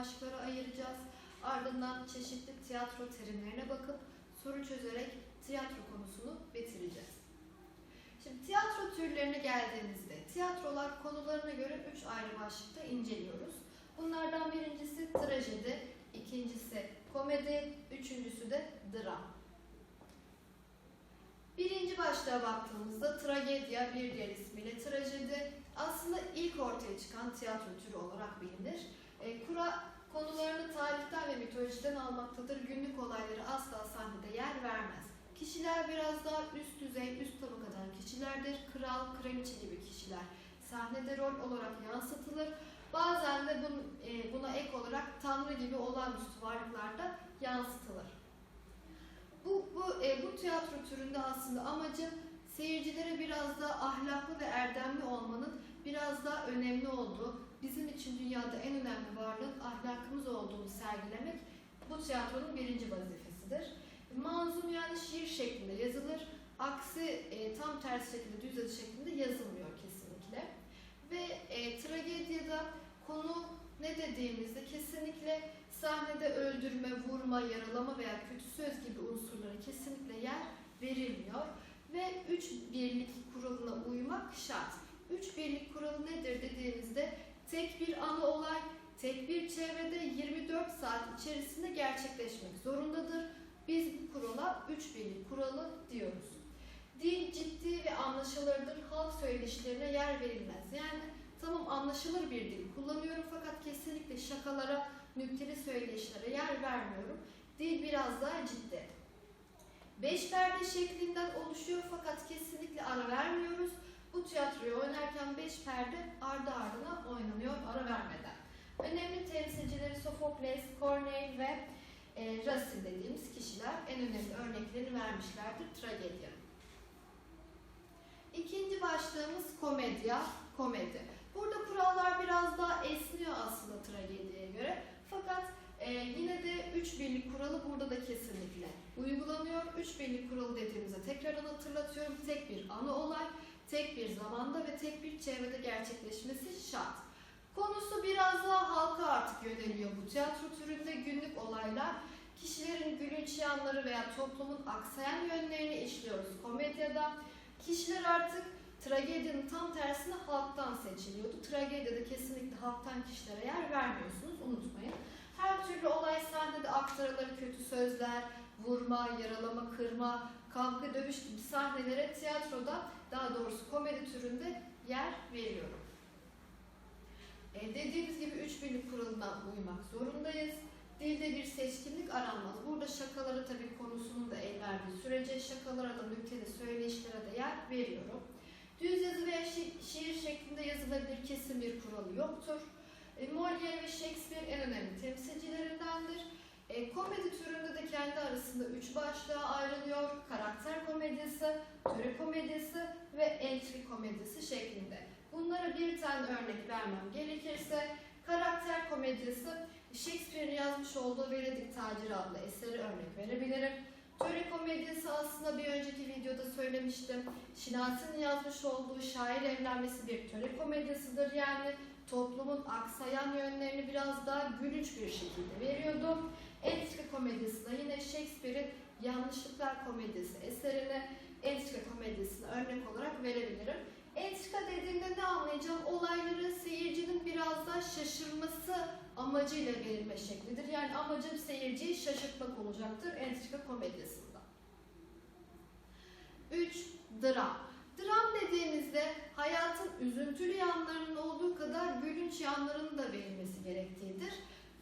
başlıklara ayıracağız. Ardından çeşitli tiyatro terimlerine bakıp soru çözerek tiyatro konusunu bitireceğiz. Şimdi tiyatro türlerine geldiğimizde tiyatrolar konularına göre üç ayrı başlıkta inceliyoruz. Bunlardan birincisi trajedi, ikincisi komedi, üçüncüsü de dram. Birinci başlığa baktığımızda tragedya bir diğer ismiyle trajedi aslında ilk ortaya çıkan tiyatro türü olarak bilinir. E, kura konularını tarihten ve mitolojiden almaktadır. Günlük olayları asla sahnede yer vermez. Kişiler biraz daha üst düzey, üst tabakadan kişilerdir. Kral, kraliçe gibi kişiler sahnede rol olarak yansıtılır. Bazen de bun, e, buna ek olarak tanrı gibi olağanüstü varlıklar da yansıtılır. Bu, bu, e, bu tiyatro türünde aslında amacı seyircilere biraz da ahlaklı ve erdemli olmanın biraz daha önemli olduğu, bizim için dünyada en önemli varlığın ahlakımız olduğunu sergilemek bu tiyatronun birinci vazifesidir. Manzum yani şiir şeklinde yazılır. Aksi e, tam tersi şekilde düz yazı şeklinde yazılmıyor kesinlikle. Ve e, tragedyada konu ne dediğimizde kesinlikle sahnede öldürme, vurma, yaralama veya kötü söz gibi unsurlara kesinlikle yer verilmiyor. Ve üç birlik kuralına uymak şart. Üç birlik kuralı nedir dediğimizde tek bir ana olay, tek bir çevrede 24 saat içerisinde gerçekleşmek zorundadır. Biz bu kurala üç birlik kuralı diyoruz. Dil ciddi ve anlaşılırdır. Halk söyleşilerine yer verilmez. Yani tamam anlaşılır bir dil kullanıyorum fakat kesinlikle şakalara, nükteli söyleşilere yer vermiyorum. Dil biraz daha ciddi. Beş perde şeklinden oluşuyor fakat kesinlikle ara vermiyoruz. Bu tiyatroyu oynarken beş perde ardı ardına oynanıyor ara vermeden. Önemli temsilcileri Sofokles, Corneille ve e, Racine dediğimiz kişiler en önemli örneklerini vermişlerdir tragedyanın. İkinci başlığımız komedya, komedi. Burada kurallar biraz daha esniyor aslında tragediye göre. Fakat e, yine de üç birlik kuralı burada da kesinlikle uygulanıyor. Üç birlik kuralı dediğimizde tekrardan hatırlatıyorum. Tek bir ana olay, tek bir zamanda ve tek bir çevrede gerçekleşmesi şart. Konusu biraz daha halka artık yöneliyor bu tiyatro türünde günlük olaylar. Kişilerin gülünç yanları veya toplumun aksayan yönlerini işliyoruz komedyada. Kişiler artık tragedyanın tam tersine halktan seçiliyordu. Tragediyada kesinlikle halktan kişilere yer vermiyorsunuz, unutmayın. Her türlü olay sahnede aktarılır, kötü sözler, vurma, yaralama, kırma, kavga, dövüş gibi sahnelere tiyatroda, daha doğrusu komedi türünde yer veriyorum. E, dediğimiz gibi üç birlik kuralına uymak zorundayız. Dilde bir seçkinlik aranmaz. Burada şakaları tabii konusunun da el verdiği sürece şakalara da nükteli söyleyişlere de yer veriyorum. Düz yazı veya şi- şiir şeklinde yazılabilir kesin bir kuralı yoktur. E, Molière ve Shakespeare en önemli temsilcilerindendir. E, komedi türünde de kendi arasında üç başlığa ayrılıyor. Karakter komedisi, töre komedisi ve entry komedisi şeklinde. Bunlara bir tane örnek vermem gerekirse karakter komedisi Shakespeare'in yazmış olduğu Venedik Taciri adlı eseri örnek verebilirim. Töre komedisi aslında bir önceki videoda söylemiştim. Şinasi'nin yazmış olduğu şair evlenmesi bir töre komedisidir. Yani toplumun aksayan yönlerini biraz daha gülünç bir şekilde veriyordu. Entrika komedisi de yine Shakespeare'in Yanlışlıklar komedisi eserine entrika komedisine örnek olarak verebilirim. Entrika dediğimde ne anlayacağım? Olayları seyircinin biraz daha şaşırması amacıyla verilme şeklidir. Yani amacım seyirciyi şaşırtmak olacaktır entrika komedyasında. 3. Dram. Dram dediğimizde hayatın üzüntülü yanlarının olduğu kadar gülünç yanlarının da verilmesi gerektiğidir.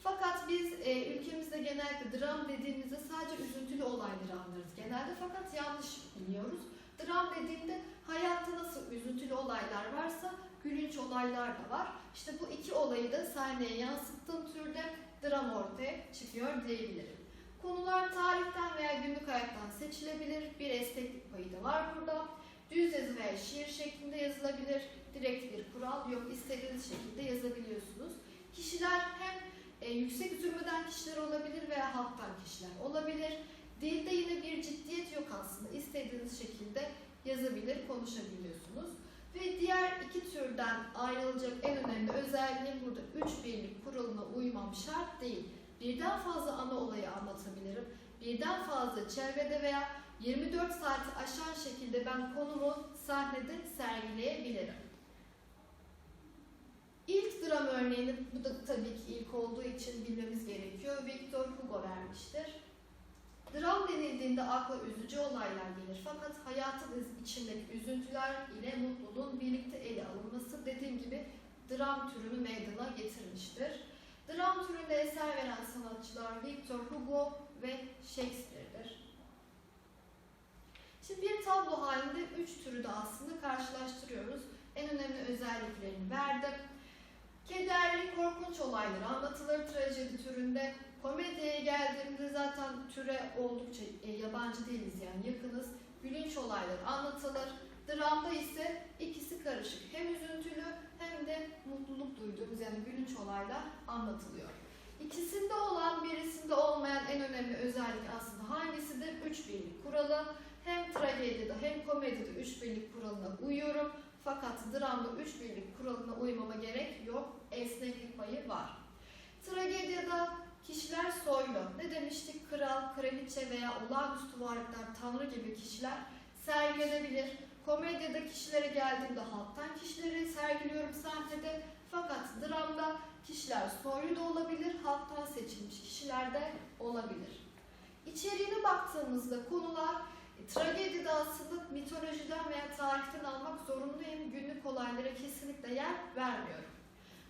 Fakat biz e, ülkemizde genellikle dram dediğimizde sadece üzüntülü olayları anlarız genelde fakat yanlış biliyoruz. Dram dediğinde hayatta nasıl üzüntülü olaylar varsa gülünç olaylar da var. İşte bu iki olayı da sahneye yansıttığım türde dram ortaya çıkıyor diyebilirim. Konular tarihten veya günlük hayattan seçilebilir. Bir esneklik payı da var burada. Düz yazı veya şiir şeklinde yazılabilir. Direkt bir kural yok. İstediğiniz şekilde yazabiliyorsunuz. Kişiler hem e, yüksek zümreden kişiler olabilir veya halktan kişiler olabilir. Dilde yine bir ciddiyet yok aslında. İstediğiniz şekilde yazabilir, konuşabiliyorsunuz. Ve diğer iki türden ayrılacak en önemli özelliğim burada üç birlik kuralına uymam şart. değil. Birden fazla ana olayı anlatabilirim. Birden fazla çevrede veya 24 saati aşan şekilde ben konumu sahnede sergileyebilirim. İlk dram örneğini, bu da tabii ki ilk olduğu için bilmemiz gerekiyor. Victor Hugo vermiştir. Dram denildiğinde akla üzücü olaylar gelir fakat hayatın içindeki üzüntüler ile mutluluğun birlikte ele alınması dediğim gibi dram türünü meydana getirmiştir. Dram türünde eser veren sanatçılar Victor Hugo ve Shakespeare'dir. Şimdi bir tablo halinde üç türü de aslında karşılaştırıyoruz. En önemli özelliklerini verdim. Kederli, korkunç olaylar anlatılır trajedi türünde. Komediye geldiğimde zaten türe oldukça e, yabancı değiliz yani yakınız. Gülünç olaylar anlatılır. Dramda ise ikisi karışık. Hem üzüntülü hem de mutluluk duyduğumuz yani gülünç olaylar anlatılıyor. İkisinde olan birisinde olmayan en önemli özellik aslında hangisidir? Üç birlik kuralı. Hem tragedide hem komedide üç birlik kuralına uyuyorum. Fakat dramda üç birlik kuralına uymama gerek yok. Esneklik payı var. Tragediyada kişiler soylu. Ne demiştik? Kral, kraliçe veya olağanüstü varlıklar, tanrı gibi kişiler sergilenebilir. Komedyada kişilere geldiğimde halktan kişileri sergiliyorum sahnede. Fakat dramda kişiler soylu da olabilir, halktan seçilmiş kişiler de olabilir. İçeriğine baktığımızda konular tragedide aslında mitolojiden veya tarihten almak zorundayım. Günlük olaylara kesinlikle yer vermiyorum.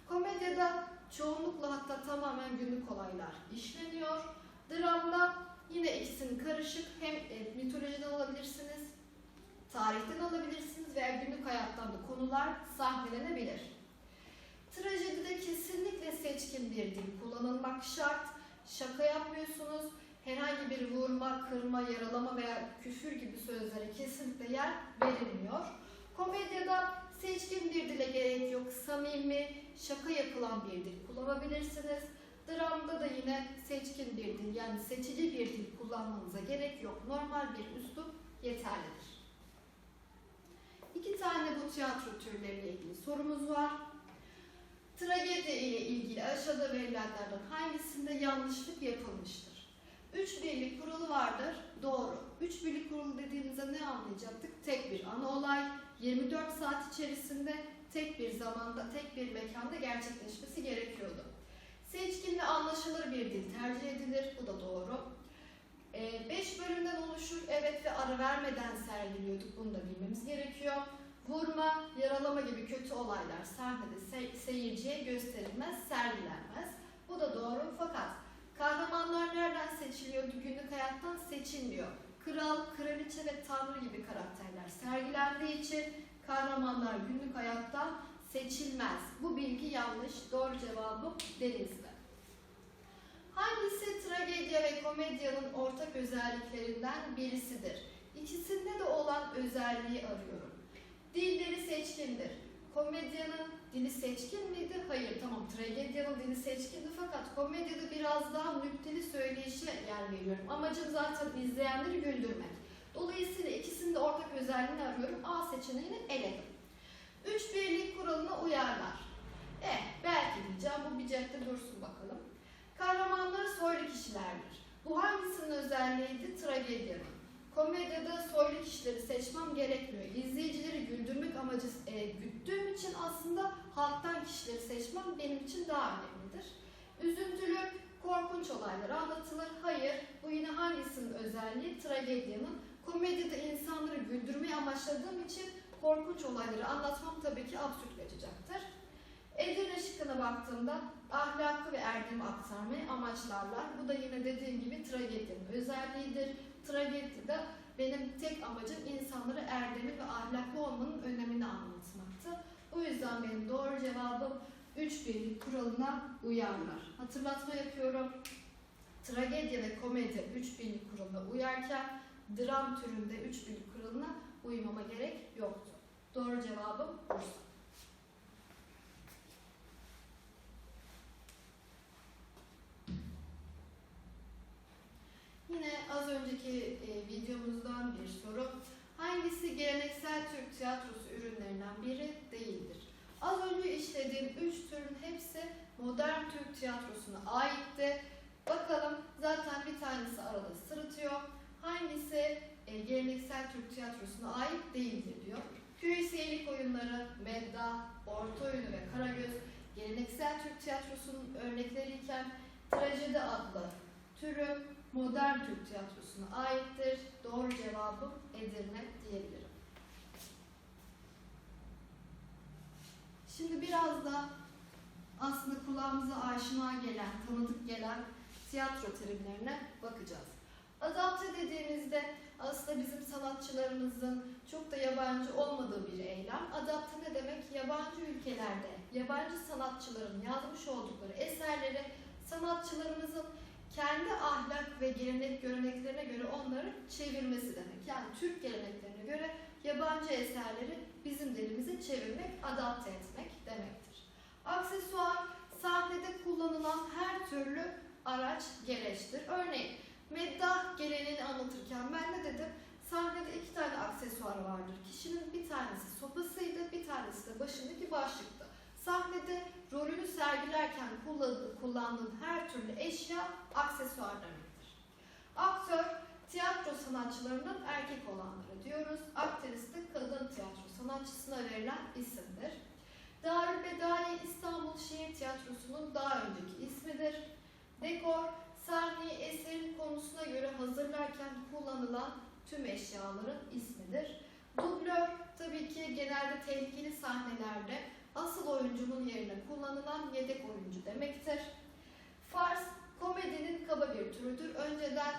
Komedyada çoğunlukla hatta tamamen günlük olaylar işleniyor. Dramda yine ikisinin karışık hem e, mitolojiden alabilirsiniz, tarihten alabilirsiniz veya günlük hayattan da konular sahnelenebilir. Trajedide kesinlikle seçkin bir dil kullanılmak şart. Şaka yapmıyorsunuz. Herhangi bir vurma, kırma, yaralama veya küfür gibi sözlere kesinlikle yer verilmiyor. Komedyada seçkin bir dile gerek yok. Samimi, şaka yapılan bir dil kullanabilirsiniz. Dramda da yine seçkin bir dil yani seçici bir dil kullanmanıza gerek yok. Normal bir üslup yeterlidir. İki tane bu tiyatro türleriyle ilgili sorumuz var. Tragedi ile ilgili aşağıda verilenlerden hangisinde yanlışlık yapılmıştır? Üç birlik kuralı vardır. Doğru. Üç birlik kuralı dediğimizde ne anlayacaktık? Tek bir ana olay, 24 saat içerisinde tek bir zamanda, tek bir mekanda gerçekleşmesi gerekiyordu. Seçkin ve anlaşılır bir dil tercih edilir. Bu da doğru. 5 bölümden oluşur. Evet ve ara vermeden sergiliyorduk. Bunu da bilmemiz gerekiyor. Vurma, yaralama gibi kötü olaylar sahnede se- seyirciye gösterilmez, sergilenmez. Bu da doğru fakat kahramanlar nereden seçiliyordu? Günlük hayattan seçilmiyor. Kral, kraliçe ve tanrı gibi karakterler sergilendiği için kahramanlar günlük hayattan seçilmez. Bu bilgi yanlış. Doğru cevabı denizli. Hangisi tragedya ve komedyanın ortak özelliklerinden birisidir? İkisinde de olan özelliği arıyorum. Dilleri seçkindir. Komedyanın dili seçkin miydi? Hayır, tamam. Tragedyanın dili seçkindi fakat komedyada biraz daha nükteli söyleyişe yer veriyorum. Amacım zaten izleyenleri güldürmek. Dolayısıyla ikisinin de ortak özelliğini arıyorum. A seçeneğini eledim. Üç birlik kuralına uyarlar. Eh, belki diyeceğim. Bu bir cepte dursun bakalım. Kahramanlar soylu kişilerdir. Bu hangisinin özelliğiydi? Tragedyanın. Komedyada soylu kişileri seçmem gerekmiyor. İzleyicileri güldürmek amacı e, güttüğüm için aslında halktan kişileri seçmem benim için daha önemlidir. Üzüntülü, korkunç olaylar anlatılır. Hayır, bu yine hangisinin özelliği? Tragedyanın. Komedyada insanları güldürmeyi amaçladığım için korkunç olayları anlatmam tabii ki absürt kaçacaktır. Edirne şıkkına baktığımda ahlakı ve erdemi aktarmayı amaçlarlar. Bu da yine dediğim gibi tragedinin özelliğidir. Tragedide benim tek amacım insanlara erdemi ve ahlaklı olmanın önemini anlatmaktı. Bu yüzden benim doğru cevabım 3 birlik kuralına uyarlar. Hatırlatma yapıyorum. Tragedya ve komedi 3 birlik kuralına uyarken dram türünde 3 birlik kuralına uymama gerek yoktu. Doğru cevabım Bursa. Yine az önceki e, videomuzdan bir soru. Hangisi geleneksel Türk tiyatrosu ürünlerinden biri değildir? Az önce işlediğim üç türün hepsi modern Türk tiyatrosuna aitti. Bakalım zaten bir tanesi arada sırıtıyor. Hangisi e, geleneksel Türk tiyatrosuna ait değildir diyor. Küvesiyelik oyunları, Medda, Orta Oyunu ve Karagöz geleneksel Türk tiyatrosunun örnekleriyken trajedi adlı türü modern Türk tiyatrosuna aittir. Doğru cevabım Edirne diyebilirim. Şimdi biraz da aslında kulağımıza aşina gelen, tanıdık gelen tiyatro terimlerine bakacağız. Adapte dediğimizde aslında bizim sanatçılarımızın çok da yabancı olmadığı bir eylem. Adapte ne demek? Yabancı ülkelerde yabancı sanatçıların yazmış oldukları eserleri sanatçılarımızın kendi ahlak ve gelenek göreneklerine göre onları çevirmesi demek. Yani Türk geleneklerine göre yabancı eserleri bizim dilimize çevirmek, adapte etmek demektir. Aksesuar sahnede kullanılan her türlü araç, gereçtir. Örneğin meddah geleneğini anlatırken ben ne dedim? Sahnede iki tane aksesuar vardır. Kişinin bir tanesi sopasıydı, bir tanesi de başındaki başlıktı. Sahnede rolünü sergilerken kullandığı, kullandığın her türlü eşya aksesuar demektir. Aktör, tiyatro sanatçılarının erkek olanları diyoruz. Aktrist de kadın tiyatro sanatçısına verilen isimdir. Darülbedai İstanbul Şehir Tiyatrosu'nun daha önceki ismidir. Dekor, sahneyi eserin konusuna göre hazırlarken kullanılan tüm eşyaların ismidir. Dublör tabii ki genelde tehlikeli sahnelerde asıl oyuncunun yerine kullanılan yedek oyuncu demektir. Fars, komedinin kaba bir türüdür. Önceden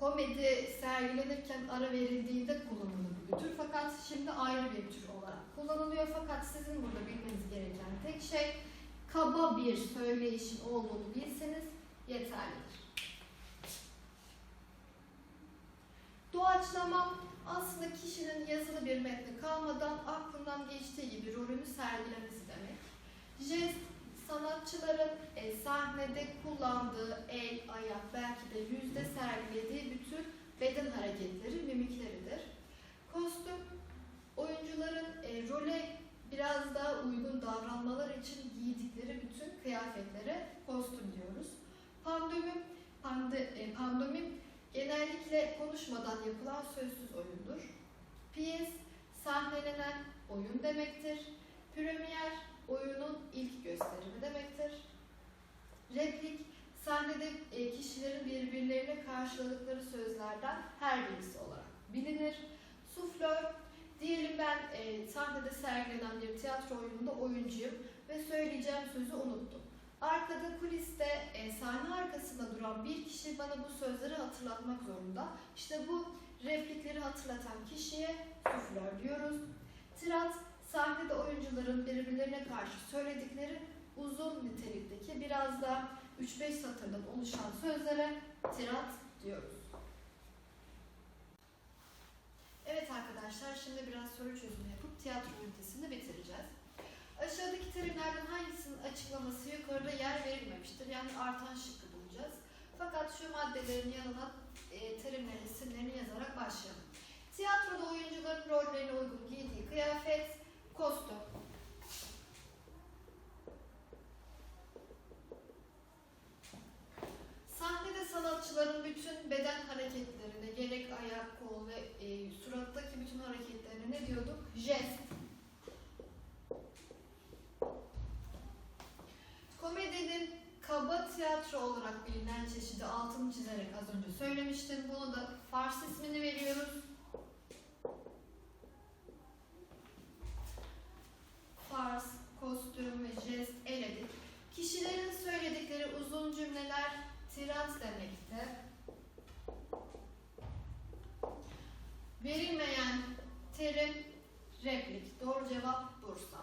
komedi sergilenirken ara verildiğinde kullanılan bir tür fakat şimdi ayrı bir tür olarak kullanılıyor. Fakat sizin burada bilmeniz gereken tek şey kaba bir söyleyişin olduğunu bilseniz yeterlidir. Doğaçlama aslında kişinin yazılı bir metni kalmadan aklından geçtiği gibi rolünü sergilemesi demek. Jest, sanatçıların e, sahnede kullandığı el, ayak, belki de yüzde sergilediği bütün beden hareketleri, mimikleridir. Kostüm, oyuncuların e, role biraz daha uygun davranmalar için giydikleri bütün kıyafetlere kostüm diyoruz. Pandomim, pande, e, pandomim genellikle konuşmadan yapılan sözsüz oyundur. Piyes, sahnelenen oyun demektir. Premier, oyunun ilk gösterimi demektir. Replik, sahnede e, kişilerin birbirlerine karşıladıkları sözlerden her birisi olarak bilinir. Suflör, diyelim ben e, sahnede sergilenen bir tiyatro oyununda oyuncuyum ve söyleyeceğim sözü unuttum. Arkada kuliste duran bir kişi bana bu sözleri hatırlatmak zorunda. İşte bu replikleri hatırlatan kişiye suflör diyoruz. Tirat, sahnede oyuncuların birbirlerine karşı söyledikleri uzun nitelikteki biraz da 3-5 satırdan oluşan sözlere tirat diyoruz. Evet arkadaşlar şimdi biraz soru çözümü yapıp tiyatro ünitesini bitireceğiz. Aşağıdaki terimlerden hangisinin açıklaması yukarıda yer verilmemiştir? Yani artan şıkkı bulacağız. Fakat şu maddelerin yanına e, terimlerin isimlerini yazarak başlayalım. Tiyatroda oyuncuların rollerine uygun giydiği kıyafet, kostüm. Sahnede sanatçıların bütün beden hareketlerine, gerek ayak, kol ve e, surattaki bütün hareketlerine ne diyorduk? Jest. Komedinin kaba tiyatro olarak bilinen çeşidi altını çizerek az önce söylemiştim. Bunu da Fars ismini veriyoruz. Fars, kostüm ve jest eledik. Kişilerin söyledikleri uzun cümleler tirat demekti. Verilmeyen terim replik. Doğru cevap Bursa.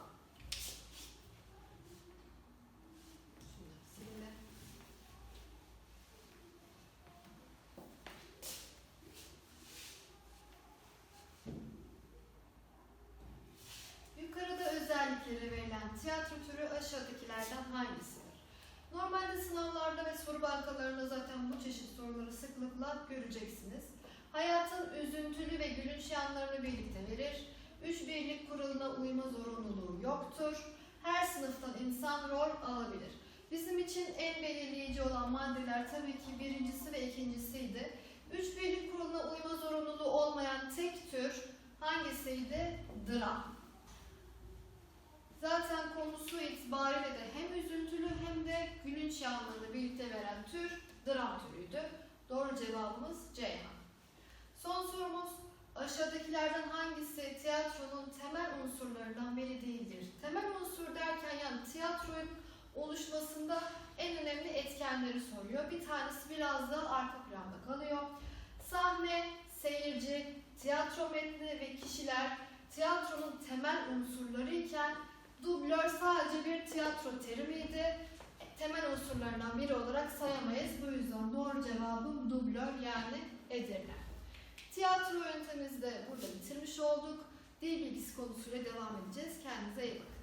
Şunları silelim. Yukarıda özellikleri verilen tiyatro türü aşağıdakilerden hangisidir? Normalde sınavlarda ve soru bankalarında zaten bu çeşit soruları sıklıkla göreceksiniz. Hayatın üzüntülü ve gülünç yanlarını birlikte verir. Üç birlik kuralına uyma zorunluluğu yoktur. her sınıftan insan rol alabilir. Bizim için en belirleyici olan maddeler tabii ki birincisi ve ikincisiydi. Üç birlik kuralına uyma zorunluluğu olmayan tek tür hangisiydi? Dram. Zaten konusu itibariyle de hem üzüntülü hem de gülünç yanlarını birlikte veren tür dram türüydü. Doğru cevabımız Ceyhan. Son sorumuz aşağıdakilerden hangisi tiyatronun temel unsurlarından biri değildir? Temel unsur derken yani tiyatronun oluşmasında en önemli etkenleri soruyor. Bir tanesi biraz da arka planda kalıyor. Sahne, seyirci, tiyatro metni ve kişiler tiyatronun temel unsurları iken dublör sadece bir tiyatro terimiydi. Temel unsurlarından biri olarak sayamayız. Bu yüzden doğru cevabım dublör yani Edirne. Tiyatro yöntemimizi de burada bitirmiş olduk. Dil bilgisi konusuyla devam edeceğiz. Kendinize iyi bakın.